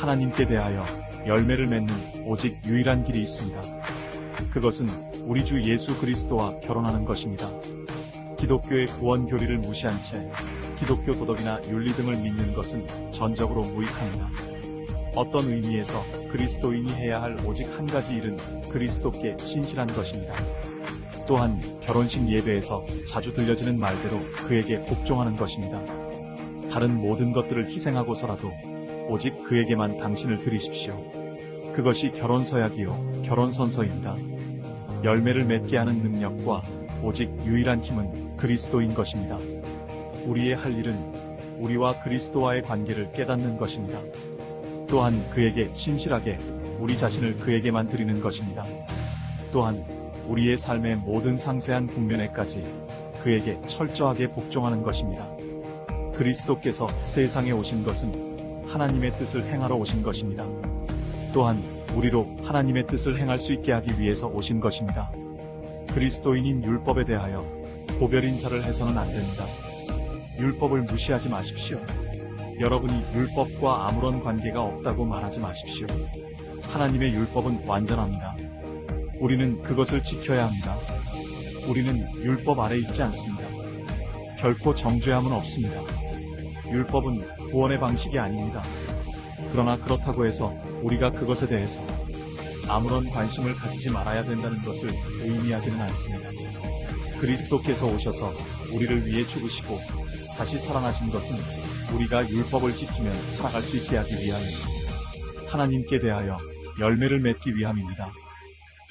하나님께 대하여 열매를 맺는 오직 유일한 길이 있습니다. 그것은 우리 주 예수 그리스도와 결혼하는 것입니다. 기독교의 구원 교리를 무시한 채 기독교 도덕이나 윤리 등을 믿는 것은 전적으로 무익합니다. 어떤 의미에서 그리스도인이 해야 할 오직 한 가지 일은 그리스도께 신실한 것입니다. 또한 결혼식 예배에서 자주 들려지는 말대로 그에게 복종하는 것입니다. 다른 모든 것들을 희생하고서라도 오직 그에게만 당신을 드리십시오. 그것이 결혼 서약이요, 결혼 선서입니다. 열매를 맺게 하는 능력과 오직 유일한 힘은 그리스도인 것입니다. 우리의 할 일은 우리와 그리스도와의 관계를 깨닫는 것입니다. 또한 그에게 신실하게 우리 자신을 그에게만 드리는 것입니다. 또한 우리의 삶의 모든 상세한 국면에까지 그에게 철저하게 복종하는 것입니다. 그리스도께서 세상에 오신 것은 하나님의 뜻을 행하러 오신 것입니다. 또한 우리로 하나님의 뜻을 행할 수 있게 하기 위해서 오신 것입니다. 그리스도인인 율법에 대하여 고별 인사를 해서는 안 됩니다. 율법을 무시하지 마십시오. 여러분이 율법과 아무런 관계가 없다고 말하지 마십시오. 하나님의 율법은 완전합니다. 우리는 그것을 지켜야 합니다. 우리는 율법 아래 있지 않습니다. 결코 정죄함은 없습니다. 율법은 구원의 방식이 아닙니다. 그러나 그렇다고 해서 우리가 그것에 대해서 아무런 관심을 가지지 말아야 된다는 것을 의미하지는 않습니다. 그리스도께서 오셔서 우리를 위해 죽으시고 다시 살아나신 것은 우리가 율법을 지키면 살아갈 수 있게 하기 위하여입니다. 하나님께 대하여 열매를 맺기 위함입니다.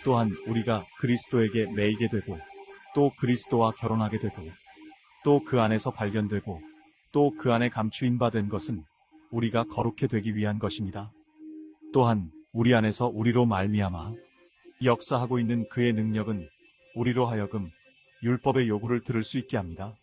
또한 우리가 그리스도에게 매이게 되고 또 그리스도와 결혼하게 되고 또 그 안에서 발견되고 또 그 안에 감추인 바 된 것은 우리가 거룩해 되기 위한 것입니다. 또한 우리 안에서 우리로 말미암아 역사하고 있는 그의 능력은 우리로 하여금 율법의 요구를 들을 수 있게 합니다.